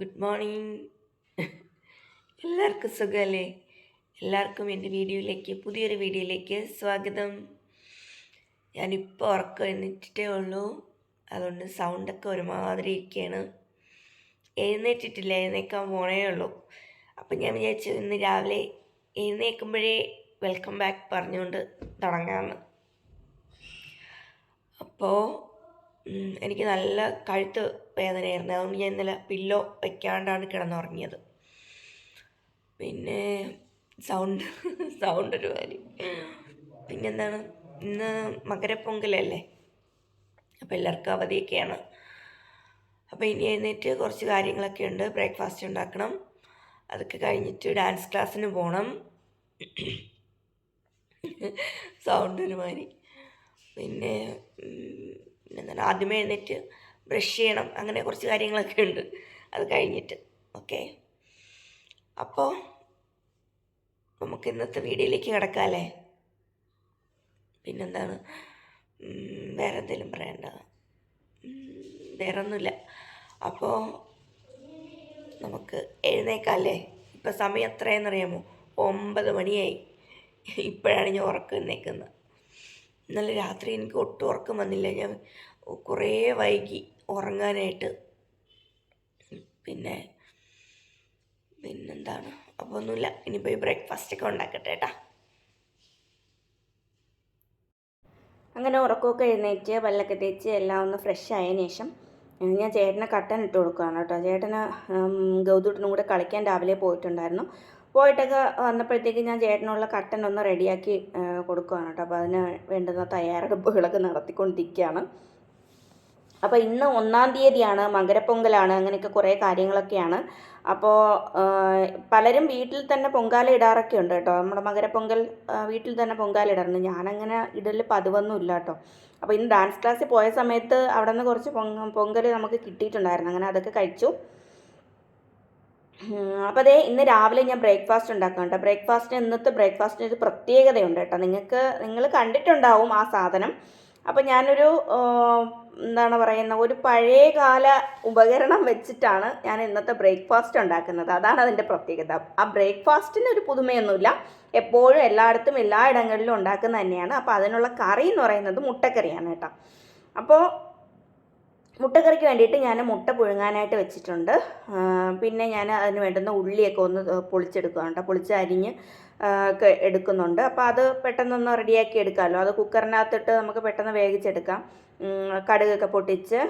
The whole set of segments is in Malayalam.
Good morning. എല്ലാവർക്കും സുഖമല്ലേ? എല്ലാവർക്കും എന്റെ വീഡിയോയിലേക്ക് പുതിയൊരു വീഡിയോയിലേക്ക് സ്വാഗതം. ഞാനിപ്പോൾ ഉറക്കം എഴുന്നേറ്റിട്ടേ ഉള്ളൂ. അതുകൊണ്ട് സൗണ്ടൊക്കെ ഒരുമാതിരി ഇരിക്കുകയാണ്. എഴുന്നേറ്റിട്ടില്ല എഴുന്നേക്കാൻ പോണേ ഉള്ളൂ. അപ്പം ഞാൻ വിചാരിച്ചു ഇന്ന് രാവിലെ എഴുന്നേൽക്കുമ്പോഴേ വെൽക്കം ബാക്ക് പറഞ്ഞുകൊണ്ട് തുടങ്ങാമെന്ന് അപ്പോൾ എനിക്ക് നല്ല കഴുത്ത് വേദനയായിരുന്നു. അതുകൊണ്ട് ഞാൻ ഇന്നലെ പില്ലോ വയ്ക്കാണ്ടാണ് കിടന്നുറങ്ങിയത്. പിന്നെ സൗണ്ട് സൗണ്ട് ഒരു കാര്യം. പിന്നെന്താണ്? ഇന്ന് മകരപ്പൊങ്കലല്ലേ? അപ്പോൾ എല്ലാവർക്കും അവധിയൊക്കെയാണ്. അപ്പോൾ ഇനി എഴുന്നേറ്റ് കുറച്ച് കാര്യങ്ങളൊക്കെ ഉണ്ട്. ബ്രേക്ക്ഫാസ്റ്റ് ഉണ്ടാക്കണം. അതൊക്കെ കഴിഞ്ഞിട്ട് ഡാൻസ് ക്ലാസ്സിന് പോകണം സൗണ്ട് ഒരുമാതിരി. പിന്നെ പിന്നെന്താണ് ആദ്യമേ എഴുന്നേറ്റ് ബ്രഷ് ചെയ്യണം അങ്ങനെ കുറച്ച് കാര്യങ്ങളൊക്കെ ഉണ്ട്. അത് കഴിഞ്ഞിട്ട് ഓക്കെ? അപ്പോൾ നമുക്ക് ഇന്നത്തെ വീഡിയോയിലേക്ക് കിടക്കാമല്ലേ പിന്നെന്താണ്? വേറെ എന്തെങ്കിലും പറയണ്ട. വേറൊന്നുമില്ല. അപ്പോൾ നമുക്ക് എഴുന്നേക്കാമല്ലേ ഇപ്പം സമയം എത്രയെന്നറിയാമോ ഒമ്പത് മണിയായി. ഇപ്പോഴാണ് ഞാൻ ഉറക്കം എഴുന്നേക്കുന്നത്. ഇന്നലെ രാത്രി എനിക്ക് ഒട്ടും ഉറക്കം വന്നില്ല. ഞാൻ കുറേ വൈകി ഉറങ്ങാനായിട്ട്. പിന്നെ പിന്നെന്താണ്? അപ്പോൾ ഒന്നുമില്ല. ഇനി പോയി ബ്രേക്ക്ഫാസ്റ്റ് ഒക്കെ ഉണ്ടാക്കട്ടെ കേട്ടാ. അങ്ങനെ ഉറക്കമൊക്കെ എഴുന്നേറ്റ് പല്ലൊക്കെ തേച്ച് എല്ലാം ഒന്ന് ഫ്രഷ് ആയതിനു ശേഷം ഞാൻ ചേട്ടനെ കട്ടൻ ഇട്ട് കൊടുക്കുകയാണ് കേട്ടോ. ചേട്ടന് ഗൗതൂട്ടനും കൂടെ കളിക്കാൻ രാവിലെ പോയിട്ടുണ്ടായിരുന്നു. പോയിട്ടൊക്കെ വന്നപ്പോഴത്തേക്ക് ഞാൻ ചേട്ടനുള്ള കട്ടൻ ഒന്ന് റെഡിയാക്കി കൊടുക്കുകയാണ് കേട്ടോ. അപ്പോൾ അതിന് വേണ്ടുന്ന തയ്യാറെടുപ്പുകളൊക്കെ നടത്തിക്കൊണ്ടിരിക്കുകയാണ്. അപ്പോൾ ഇന്ന് ഒന്നാം തീയതിയാണ് മകരപ്പൊങ്കലാണ് അങ്ങനെയൊക്കെ കുറേ കാര്യങ്ങളൊക്കെയാണ്. അപ്പോൾ പലരും വീട്ടിൽ തന്നെ പൊങ്കാല ഇടാറൊക്കെ ഉണ്ട് കേട്ടോ. നമ്മുടെ മകരപ്പൊങ്കൽ വീട്ടിൽ തന്നെ പൊങ്കാല ഇടാറുണ്ട്. ഞാനങ്ങനെ ഇടൽ പതിവൊന്നും ഇല്ല കേട്ടോ. അപ്പോൾ ഇന്ന് ഡാൻസ് ക്ലാസ്സിൽ പോയ സമയത്ത് അവിടെ നിന്ന് കുറച്ച് പൊങ്ക പൊങ്കൽ നമുക്ക് കിട്ടിയിട്ടുണ്ടായിരുന്നു. അങ്ങനെ അതൊക്കെ കഴിച്ചു. അപ്പോൾ അതേ ഇന്ന് രാവിലെ ഞാൻ ബ്രേക്ക്ഫാസ്റ്റ് ഉണ്ടാക്കാം കേട്ടോ ബ്രേക്ക്ഫാസ്റ്റിന് ഇന്നത്തെ ബ്രേക്ക്ഫാസ്റ്റിന് ഒരു പ്രത്യേകതയുണ്ട് കേട്ടോ നിങ്ങൾക്ക് നിങ്ങൾ കണ്ടിട്ടുണ്ടാവും ആ സാധനം. അപ്പോൾ ഞാനൊരു എന്താണ് പറയുന്ന ഒരു പഴയകാല ഉപകരണം വെച്ചിട്ടാണ് ഞാൻ ഇന്നത്തെ ബ്രേക്ക്ഫാസ്റ്റ് ഉണ്ടാക്കുന്നത്. അതാണ് അതിന്റെ പ്രത്യേകത. ആ ബ്രേക്ക്ഫാസ്റ്റിന് ഒരു പുതുമയൊന്നുമില്ല. എപ്പോഴും എല്ലായിടത്തും എല്ലായിടങ്ങളിലും ഉണ്ടാക്കുന്നത് തന്നെയാണ്. അപ്പോൾ അതിനുള്ള കറി എന്ന് പറയുന്നത് മുട്ടക്കറിയാണ് കേട്ടോ അപ്പോൾ മുട്ടക്കറിക്ക് വേണ്ടിയിട്ട് ഞാൻ മുട്ട പുഴുങ്ങാനായിട്ട് വെച്ചിട്ടുണ്ട്. പിന്നെ ഞാൻ അതിന് വേണ്ടുന്ന ഉള്ളിയൊക്കെ ഒന്ന് പൊളിച്ചെടുക്കുകയാണ് കേട്ടോ. പൊളിച്ച് അരിഞ്ഞ് ഒക്കെ എടുക്കുന്നുണ്ട്. അപ്പോൾ അത് പെട്ടെന്നൊന്ന് റെഡിയാക്കി എടുക്കാമല്ലോ. അത് കുക്കറിനകത്തിട്ട് നമുക്ക് പെട്ടെന്ന് വേവിച്ചെടുക്കാം. കടുകൊക്കെ പൊട്ടിച്ച്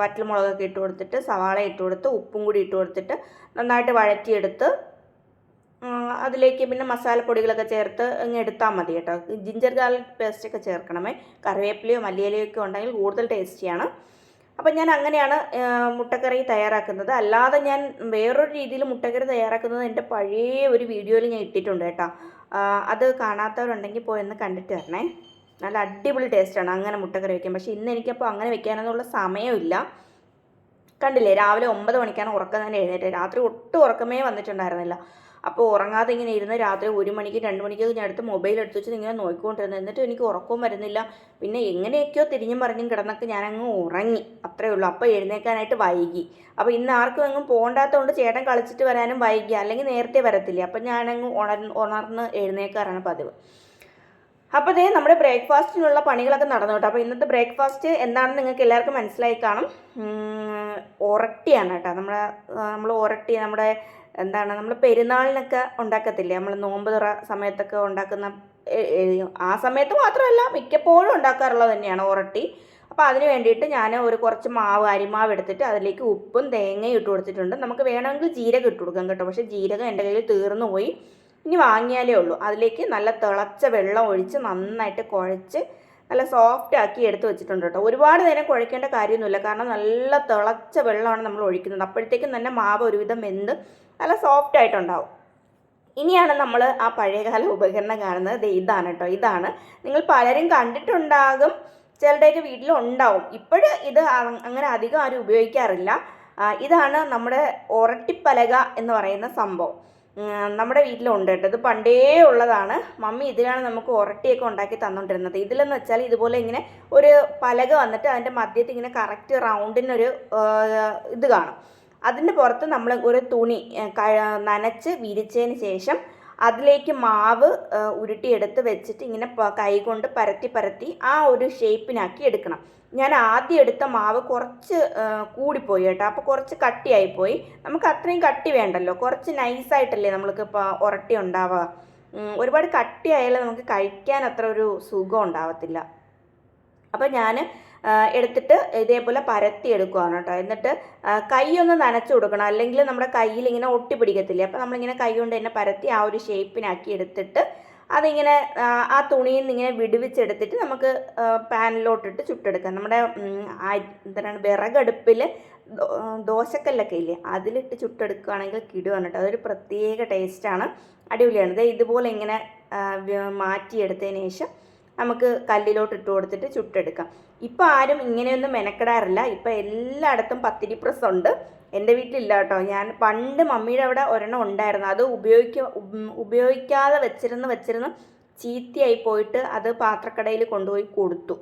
വറ്റൽമുളകൊക്കെ ഇട്ട് കൊടുത്തിട്ട് സവാള ഇട്ട് കൊടുത്ത് ഉപ്പും കൂടി ഇട്ട് കൊടുത്തിട്ട് നന്നായിട്ട് വഴറ്റിയെടുത്ത് അതിലേക്ക് പിന്നെ മസാലപ്പൊടികളൊക്കെ ചേർത്ത് അങ്ങ് എടുത്താൽ മതി കേട്ടോ. Ginger garlic പേസ്റ്റൊക്കെ ചേർക്കണമേ. കറിവേപ്പിലയോ മല്ലിയിലയോ ഒക്കെ ഉണ്ടെങ്കിൽ കൂടുതൽ ടേസ്റ്റിയാണ്. അപ്പം ഞാൻ അങ്ങനെയാണ് മുട്ടക്കറി തയ്യാറാക്കുന്നത്. അല്ലാതെ ഞാൻ വേറൊരു രീതിയിൽ മുട്ടക്കറി തയ്യാറാക്കുന്നത് എന്റെ പഴയ ഒരു വീഡിയോയിൽ ഞാൻ ഇട്ടിട്ടുണ്ട് കേട്ടോ. അത് കാണാത്തവരുണ്ടെങ്കിൽ പോയി ഒന്ന് കണ്ടിട്ട് വരണേ. നല്ല അടിപൊളി ടേസ്റ്റാണ് അങ്ങനെ മുട്ടക്കറി വയ്ക്കാൻ. പക്ഷേ ഇന്ന് എനിക്കപ്പോൾ അങ്ങനെ വെക്കാനൊന്നുള്ള സമയമില്ല കണ്ടില്ലേ രാവിലെ ഒമ്പത് മണിക്കാണ് ഉറക്കം തന്നെ എഴുന്നേറ്റ് രാത്രി ഒട്ടും ഉറക്കമേ വന്നിട്ടുണ്ടായിരുന്നില്ല. അപ്പോൾ ഉറങ്ങാതെ ഇങ്ങനെ ഇരുന്ന് രാത്രി ഒരു മണിക്ക് രണ്ട് മണിക്ക് ഞാൻ അടുത്ത് മൊബൈൽ എടുത്ത് വെച്ച് ഇങ്ങനെ നോക്കിക്കൊണ്ടിരുന്നു എന്നിട്ട് എനിക്ക് ഉറക്കവും വരുന്നില്ല പിന്നെ എങ്ങനെയൊക്കെയോ തിരിഞ്ഞും പറഞ്ഞും കിടന്നൊക്കെ ഞാനങ്ങ് ഉറങ്ങി അത്രേ ഉള്ളൂ അപ്പോൾ എഴുന്നേക്കാനായിട്ട് വൈകി അപ്പോൾ ഇന്ന് ആർക്കും എങ്ങും പോകണ്ടാത്തതുകൊണ്ട് ചേട്ടൻ കളിച്ചിട്ട് വരാനും വൈകി അല്ലെങ്കിൽ നേരത്തെ വരത്തില്ല അപ്പം ഞാനങ്ങ് ഉണർ ഉണർന്ന് എഴുന്നേക്കാറാണ് പതിവ് അപ്പോൾ അതേ നമ്മുടെ ബ്രേക്ക്ഫാസ്റ്റിനുള്ള പണികളൊക്കെ നടന്നു കേട്ടോ അപ്പോൾ ഇന്നത്തെ ബ്രേക്ക്ഫാസ്റ്റ് എന്താണെന്ന് നിങ്ങൾക്ക് എല്ലാവർക്കും മനസ്സിലായി കാണും ഒരട്ടിയാണ് കേട്ടോ നമ്മുടെ നമ്മൾ ഒരട്ടി നമ്മുടെ എന്താണ് നമ്മൾ പെരുന്നാളിനൊക്കെ ഉണ്ടാക്കത്തില്ലേ? നമ്മൾ നോമ്പ് തുറ സമയത്തൊക്കെ ഉണ്ടാക്കുന്ന ആ സമയത്ത് മാത്രമല്ല മിക്കപ്പോഴും ഉണ്ടാക്കാറുള്ളത് തന്നെയാണ് ഉരട്ടി അപ്പോൾ അതിന് വേണ്ടിയിട്ട് ഞാൻ ഒരു കുറച്ച് മാവ് അരിമാവ് എടുത്തിട്ട് അതിലേക്ക് ഉപ്പും തേങ്ങയും ഇട്ട് കൊടുത്തിട്ടുണ്ട്. നമുക്ക് വേണമെങ്കിൽ ജീരകം ഇട്ട് കൊടുക്കാം കേട്ടോ. പക്ഷേ ജീരകം എന്റെ കയ്യിൽ തീർന്നു പോയി. ഇനി വാങ്ങിയാലേ ഉള്ളൂ. അതിലേക്ക് നല്ല തിളച്ച വെള്ളം ഒഴിച്ച് നന്നായിട്ട് കുഴച്ച് നല്ല സോഫ്റ്റ് ആക്കി എടുത്ത് വെച്ചിട്ടുണ്ട് കേട്ടോ. ഒരുപാട് നേരം കുഴക്കേണ്ട കാര്യമൊന്നുമില്ല. കാരണം നല്ല തിളച്ച വെള്ളമാണ് നമ്മൾ ഒഴിക്കുന്നത്. അപ്പോഴത്തേക്കും തന്നെ മാവ് ഒരുവിധം വെന്ത് നല്ല സോഫ്റ്റ് ആയിട്ടുണ്ടാവും. ഇനിയാണ് നമ്മൾ ആ പഴയകാല ഉപകരണം കാണുന്നത്. ഇതാണ് കേട്ടോ. ഇതാണ്. നിങ്ങൾ പലരും കണ്ടിട്ടുണ്ടാകും. ചിലരുടെയൊക്കെ വീട്ടിൽ ഉണ്ടാവും ഇപ്പോഴും ഇത് അങ്ങനെ അധികം ആരും ഉപയോഗിക്കാറില്ല. ഇതാണ് നമ്മുടെ ഒരട്ടിപ്പലക എന്ന് പറയുന്ന സംഭവം. നമ്മുടെ വീട്ടിലുണ്ട് കേട്ടോ. ഇത് പണ്ടേ ഉള്ളതാണ്. മമ്മി ഇതിലാണ് നമുക്ക് ഉരട്ടിയൊക്കെ ഉണ്ടാക്കി തന്നുകൊണ്ടിരുന്നത് ഇതിലെന്ന് വെച്ചാൽ ഇതുപോലെ ഇങ്ങനെ ഒരു പലക വന്നിട്ട് അതിന്റെ മധ്യത്തിൽ ഇങ്ങനെ കറക്റ്റ് റൗണ്ടിനൊരു ഇത് കാണും. അതിന്റെ പുറത്ത് നമ്മൾ ഒരു തുണി നനച്ച് വിരിച്ചതിന് ശേഷം അതിലേക്ക് മാവ് ഉരുട്ടിയെടുത്ത് വെച്ചിട്ട് ഇങ്ങനെ കൈകൊണ്ട് പരത്തി പരത്തി ആ ഒരു ഷേപ്പിനാക്കി എടുക്കണം. ഞാൻ ആദ്യം എടുത്ത മാവ് കുറച്ച് കൂടിപ്പോയി കേട്ടോ. അപ്പോൾ കുറച്ച് കട്ടിയായിപ്പോയി. നമുക്ക് അത്രയും കട്ടി വേണ്ടല്ലോ. കുറച്ച് നൈസായിട്ടല്ലേ നമ്മൾക്ക് ഇപ്പോൾ ഉരട്ടി ഉണ്ടാവുക. ഒരുപാട് കട്ടിയായാലും നമുക്ക് കഴിക്കാൻ അത്ര ഒരു സുഖം ഉണ്ടാവത്തില്ല. അപ്പോൾ ഞാൻ എടുത്തിട്ട് ഇതേപോലെ പരത്തി എടുക്കുകയാണ് കേട്ടോ. എന്നിട്ട് കൈയൊന്ന് നനച്ചു കൊടുക്കണം. അല്ലെങ്കിൽ നമ്മുടെ കയ്യിൽ ഇങ്ങനെ ഒട്ടി പിടിക്കത്തില്ലേ? അപ്പോൾ നമ്മളിങ്ങനെ കൈ കൊണ്ട് തന്നെ പരത്തി ആ ഒരു ഷേപ്പിനാക്കി എടുത്തിട്ട് അതിങ്ങനെ ആ, തുണിയിൽ നിന്ന് ഇങ്ങനെ വിടുവിച്ചെടുത്തിട്ട് നമുക്ക് പാനിലോട്ടിട്ട് ചുട്ടെടുക്കാം. നമ്മുടെ എന്താണ് വിറകടുപ്പിൽ ദോശക്കല്ലൊക്കെ ഇല്ലേ? അതിലിട്ട് ചുട്ടെടുക്കുകയാണെങ്കിൽ കിടുവാണ് കേട്ടോ. അതൊരു പ്രത്യേക ടേസ്റ്റാണ്. അടിപൊളിയാണ്. ഇത് ഇതുപോലെ ഇങ്ങനെ മാറ്റിയെടുത്തതിന് ശേഷം നമുക്ക് കല്ലിലോട്ട് ഇട്ട് കൊടുത്തിട്ട് ചുട്ടെടുക്കാം. ഇപ്പം ആരും ഇങ്ങനെയൊന്നും മെനക്കെടാറില്ല. ഇപ്പം എല്ലായിടത്തും പത്തിരി പ്രസ് ഉണ്ട്. എന്റെ വീട്ടിലില്ല കേട്ടോ. ഞാൻ പണ്ട് മമ്മിയുടെ അവിടെ ഒരെണ്ണം ഉണ്ടായിരുന്നു. അത് ഉപയോഗിക്ക ഉപയോഗിക്കാതെ വെച്ചിരുന്ന് വെച്ചിരുന്ന് ചീത്തയായി പോയിട്ട് അത് പാത്രക്കടയിൽ കൊണ്ടുപോയി കൊടുത്തു.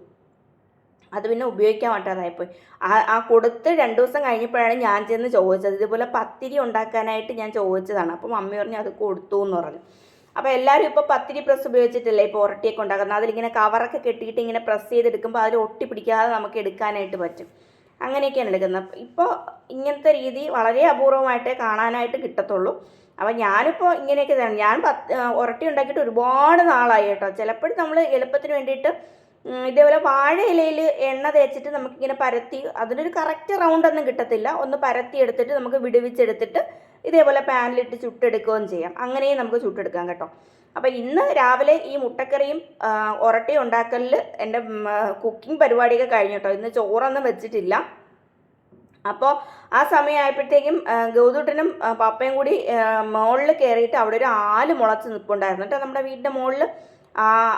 അത് പിന്നെ ഉപയോഗിക്കാൻ പറ്റാതായിപ്പോയി. ആ ആ കൊടുത്ത് രണ്ട് ദിവസം കഴിഞ്ഞപ്പോഴാണ് ഞാൻ ചെന്ന് ചോദിച്ചത്. ഇതുപോലെ പത്തിരി ഉണ്ടാക്കാനായിട്ട് ഞാൻ ചോദിച്ചതാണ്. അപ്പോൾ മമ്മി പറഞ്ഞു അത് കൊടുത്തു എന്ന് പറഞ്ഞു. അപ്പോൾ എല്ലാവരും ഇപ്പോൾ പത്തിരി പ്രസ് ഉപയോഗിച്ചിട്ടല്ലേ? ഇപ്പോൾ ഉരട്ടിയൊക്കെ ഉണ്ടാക്കുന്നത്. അതിലിങ്ങനെ കവറൊക്കെ കെട്ടിയിട്ട് ഇങ്ങനെ പ്രസ് ചെയ്തെടുക്കുമ്പോൾ അതിൽ ഒട്ടി പിടിക്കാതെ നമുക്ക് എടുക്കാനായിട്ട് പറ്റും. അങ്ങനെയൊക്കെയാണ് എടുക്കുന്നത്. ഇപ്പോൾ ഇങ്ങനത്തെ രീതി വളരെ അപൂർവമായിട്ടേ കാണാനായിട്ട് കിട്ടത്തുള്ളൂ. അപ്പോൾ ഞാനിപ്പോൾ ഇങ്ങനെയൊക്കെ തന്നെ ഞാൻ പത്ത് ഉരട്ടി ഉണ്ടാക്കിയിട്ട് ഒരുപാട് നാളായി കേട്ടോ. ചിലപ്പോഴും നമ്മൾ എളുപ്പത്തിന് വേണ്ടിയിട്ട് ഇതേപോലെ വാഴ ഇലയിൽ എണ്ണ തേച്ചിട്ട് നമുക്കിങ്ങനെ പരത്തി അതിനൊരു കറക്റ്റ് റൗണ്ട് ഒന്നും കിട്ടത്തില്ല. ഒന്ന് പരത്തി എടുത്തിട്ട് നമുക്ക് വിടുവിച്ചെടുത്തിട്ട് ഇതേപോലെ പാനിലിട്ട് ചുട്ടെടുക്കുകയും ചെയ്യാം. അങ്ങനെയും നമുക്ക് ചുട്ടെടുക്കാം കേട്ടോ. അപ്പോൾ ഇന്ന് രാവിലെ ഈ മുട്ടക്കറിയും ഒരട്ടയും ഉണ്ടാക്കലിൽ എന്റെ കുക്കിംഗ് പരിപാടിയൊക്കെ കഴിഞ്ഞു കേട്ടോ. ഇന്ന് ചോറൊന്നും വെച്ചിട്ടില്ല. അപ്പോൾ ആ സമയമായപ്പോഴത്തേക്കും ഗൗതുട്ടനും പപ്പയും കൂടി മുകളിൽ കയറിയിട്ട് അവിടെ ഒരു ആൽ മുളച്ച് നിൽപ്പുണ്ടായിരുന്നു കേട്ടോ നമ്മുടെ വീടിന്റെ മുകളിൽ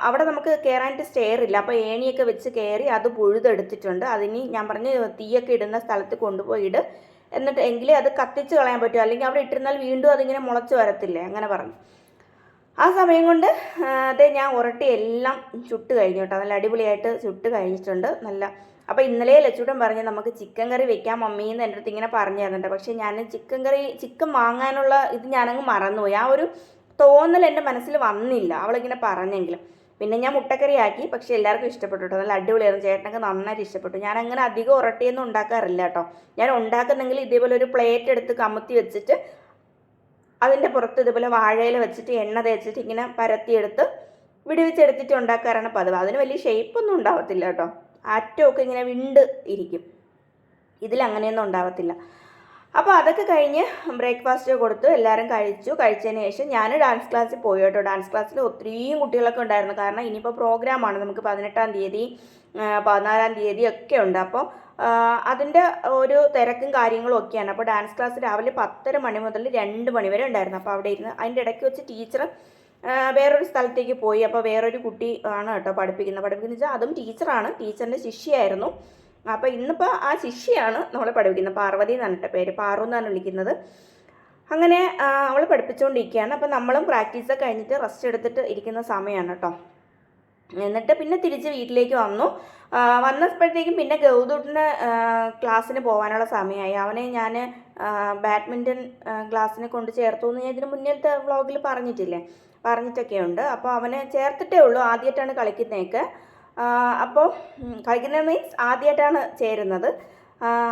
അവിടെ നമുക്ക് കയറാനായിട്ട് സ്റ്റെയർ ഇല്ല. അപ്പോൾ ഏണിയൊക്കെ വെച്ച് കയറി അത് പുഴുതെടുത്തിട്ടുണ്ട്. അതിനി ഞാൻ പറഞ്ഞ് തീയൊക്കെ ഇടുന്ന സ്ഥലത്ത് കൊണ്ടുപോയി ഇട് എന്നിട്ട് എങ്കിലേ അത് കത്തിച്ച് കളയാൻ പറ്റും. അല്ലെങ്കിൽ അവിടെ ഇട്ടിരുന്നാൽ വീണ്ടും അതിങ്ങനെ മുളച്ച് വരത്തില്ലേ? അങ്ങനെ പറഞ്ഞു. ആ സമയം കൊണ്ട് അതെ ഞാൻ ഉരട്ടി എല്ലാം ചുട്ട് കഴിഞ്ഞു കേട്ടോ. നല്ല അടിപൊളിയായിട്ട് ചുട്ട് കഴിഞ്ഞിട്ടുണ്ട്. നല്ല അപ്പോൾ ഇന്നലെ ലച്ചൂട്ടൻ പറഞ്ഞ് നമുക്ക് ചിക്കൻ കറി വെക്കാം മമ്മി എന്ന് എന്റെ അടുത്ത് ഇങ്ങനെ പറഞ്ഞു തരുന്നുണ്ട് പക്ഷേ ഞാൻ ചിക്കൻ കറി ചിക്കൻ വാങ്ങാനുള്ള ഇത് ഞാനങ്ങ് മറന്നുപോയി. ആ ഒരു തോന്നൽ എന്റെ മനസ്സിൽ വന്നില്ല. അവളിങ്ങനെ പറഞ്ഞെങ്കിലും. പിന്നെ ഞാൻ മുട്ടക്കറി ആക്കി പക്ഷെ എല്ലാവർക്കും ഇഷ്ടപ്പെട്ടു നല്ല അടിപൊളിയായിരുന്നു. ചേട്ടനൊക്കെ നന്നായിട്ട് ഇഷ്ടപ്പെട്ടു. ഞാൻ അങ്ങനെ അധികം ഉരട്ടിയൊന്നും ഉണ്ടാക്കാറില്ല കേട്ടോ. ഞാൻ ഉണ്ടാക്കുന്നെങ്കിൽ ഇതേപോലെ ഒരു പ്ലേറ്റ് എടുത്ത് കമത്തി വെച്ചിട്ട് അതിന്റെ പുറത്ത് ഇതുപോലെ വാഴയില വെച്ചിട്ട് എണ്ണ തേച്ചിട്ട് ഇങ്ങനെ പരത്തിയെടുത്ത് വിടുവിച്ചെടുത്തിട്ട് ഉണ്ടാക്കാറാണ് പതിവ്. അതിന് വലിയ ഷേപ്പൊന്നും ഉണ്ടാവത്തില്ല കേട്ടോ. അറ്റമൊക്കെ ഇങ്ങനെ വിണ്ട് ഇരിക്കും. ഇതിലങ്ങനെയൊന്നും ഉണ്ടാവത്തില്ല. അപ്പോൾ അതൊക്കെ കഴിഞ്ഞ് ബ്രേക്ക്ഫാസ്റ്റ് കൊടുത്തു എല്ലാവരും കഴിച്ചു. കഴിച്ചതിന് ശേഷം ഞാൻ ഡാൻസ് ക്ലാസ്സിൽ പോയി കേട്ടോ. ഡാൻസ് ക്ലാസ്സിൽ ഒത്തിരിയും കുട്ടികളൊക്കെ ഉണ്ടായിരുന്നു. കാരണം ഇനിയിപ്പോൾ പ്രോഗ്രാമാണ് നമുക്ക് പതിനെട്ടാം തീയതി പതിനാലാം തീയതി ഒക്കെ ഉണ്ട്. അപ്പോൾ അതിന്റെ ഒരു തിരക്കും കാര്യങ്ങളും ഒക്കെയാണ്. അപ്പോൾ ഡാൻസ് ക്ലാസ് രാവിലെ പത്തര മണി മുതൽ രണ്ട് മണി വരെ ഉണ്ടായിരുന്നു. അപ്പോൾ അവിടെ ഇരുന്ന് അതിന്റെ ഇടയ്ക്ക് വെച്ച് ടീച്ചർ വേറൊരു സ്ഥലത്തേക്ക് പോയി. അപ്പോൾ വേറൊരു കുട്ടി ആണ് കേട്ടോ പഠിപ്പിക്കുന്നത്. പഠിപ്പിക്കുന്നത് വെച്ചാൽ അതും ടീച്ചറാണ് ടീച്ചറിന്റെ ശിഷ്യയായിരുന്നു അപ്പോൾ ഇന്നിപ്പോൾ ആ ശിഷ്യയാണ് നമ്മളെ പഠിപ്പിക്കുന്നത്. പാർവതി എന്ന് പറഞ്ഞിട്ട് പേര്. പാറു എന്നാണ് വിളിക്കുന്നത്. അങ്ങനെ അവൾ പഠിപ്പിച്ചുകൊണ്ടിരിക്കുകയാണ് അപ്പോൾ നമ്മളും പ്രാക്ടീസൊക്കെ കഴിഞ്ഞിട്ട് റെസ്റ്റ് എടുത്തിട്ട് ഇരിക്കുന്ന സമയമാണ് കേട്ടോ എന്നിട്ട് പിന്നെ തിരിച്ച് വീട്ടിലേക്ക് വന്നു. വന്നപ്പോഴത്തേക്കും പിന്നെ ഗൗതൂട്ടിന് ക്ലാസ്സിന് പോകാനുള്ള സമയമായി. അവനെ ഞാൻ ബാഡ്മിന്റൺ ക്ലാസ്സിന് കൊണ്ട് ചേർത്തു എന്ന് ഞാൻ ഇതിന് മുന്നിലത്തെ വ്ളോഗിൽ പറഞ്ഞിട്ടില്ലേ? പറഞ്ഞിട്ടൊക്കെ ഉണ്ട് അപ്പോൾ അവനെ ചേർത്തിട്ടേ ഉള്ളൂ. ആദ്യമായിട്ടാണ് കളിക്കുന്നതൊക്കെ. അപ്പോൾ കളിക്കുന്നത് മീൻസ് ആദ്യമായിട്ടാണ് ചേരുന്നത്.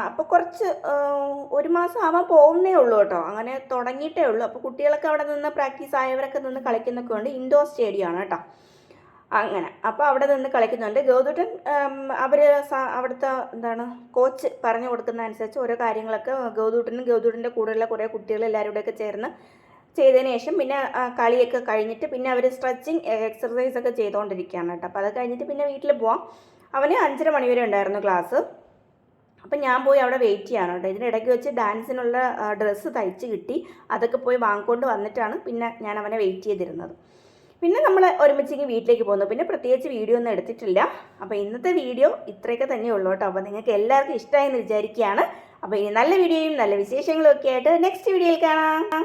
അപ്പോൾ കുറച്ച് ഒരു മാസം ആവാൻ പോകുന്നേ ഉള്ളൂ കേട്ടോ. അങ്ങനെ തുടങ്ങിയിട്ടേ ഉള്ളൂ. അപ്പോൾ കുട്ടികളൊക്കെ അവിടെ നിന്ന് പ്രാക്ടീസ് ആയവരൊക്കെ നിന്ന് കളിക്കുന്നൊക്കെ ഉണ്ട്. ഇൻഡോർ സ്റ്റേഡിയമാണ് കേട്ടോ. അങ്ങനെ. അപ്പോൾ അവിടെ നിന്ന് കളിക്കുന്നുണ്ട്. ഗൗതുട്ടൻ അവർ അവിടുത്തെ എന്താണ് കോച്ച് പറഞ്ഞു കൊടുക്കുന്ന അനുസരിച്ച് ഓരോ കാര്യങ്ങളൊക്കെ ഗൗതുട്ടനും ഗൗതുട്ടന്റെ കൂടെയുള്ള കുറേ കുട്ടികൾ എല്ലാവരും കൂടെയൊക്കെ ചേർന്ന് ചെയ്തതിന് ശേഷം പിന്നെ കളിയൊക്കെ കഴിഞ്ഞിട്ട് പിന്നെ അവർ സ്ട്രെച്ചിങ് എക്സർസൈസ് ഒക്കെ ചെയ്തുകൊണ്ടിരിക്കുകയാണ് കേട്ടോ. അപ്പോൾ അത് കഴിഞ്ഞിട്ട് പിന്നെ വീട്ടിൽ പോവാം. അവന് അഞ്ചര മണി വരെ ഉണ്ടായിരുന്നു ക്ലാസ് അപ്പം ഞാൻ പോയി അവിടെ വെയിറ്റ് ചെയ്യാണ് കേട്ടോ. ഇതിനിടയ്ക്ക് വെച്ച് ഡാൻസിനുള്ള ഡ്രസ്സ് തയ്ച്ച് കിട്ടി. അതൊക്കെ പോയി വാങ്ങിക്കൊണ്ട് വന്നിട്ടാണ് പിന്നെ ഞാൻ അവനെ വെയിറ്റ് ചെയ്തിരുന്നത്. പിന്നെ നമ്മൾ ഒരുമിച്ചിങ്ങ് വീട്ടിലേക്ക് പോകുന്നു പിന്നെ പ്രത്യേകിച്ച് വീഡിയോ ഒന്നും എടുത്തിട്ടില്ല. അപ്പോൾ ഇന്നത്തെ വീഡിയോ ഇത്രയൊക്കെ തന്നെ ഉള്ളൂ കേട്ടോ. അപ്പോൾ നിങ്ങൾക്ക് എല്ലാവർക്കും ഇഷ്ടമായെന്ന് വിചാരിക്കുകയാണ്. അപ്പോൾ ഇനി നല്ല വീഡിയോയും നല്ല വിശേഷങ്ങളും ഒക്കെ ആയിട്ട് നെക്സ്റ്റ് വീഡിയോയിൽ കാണാം.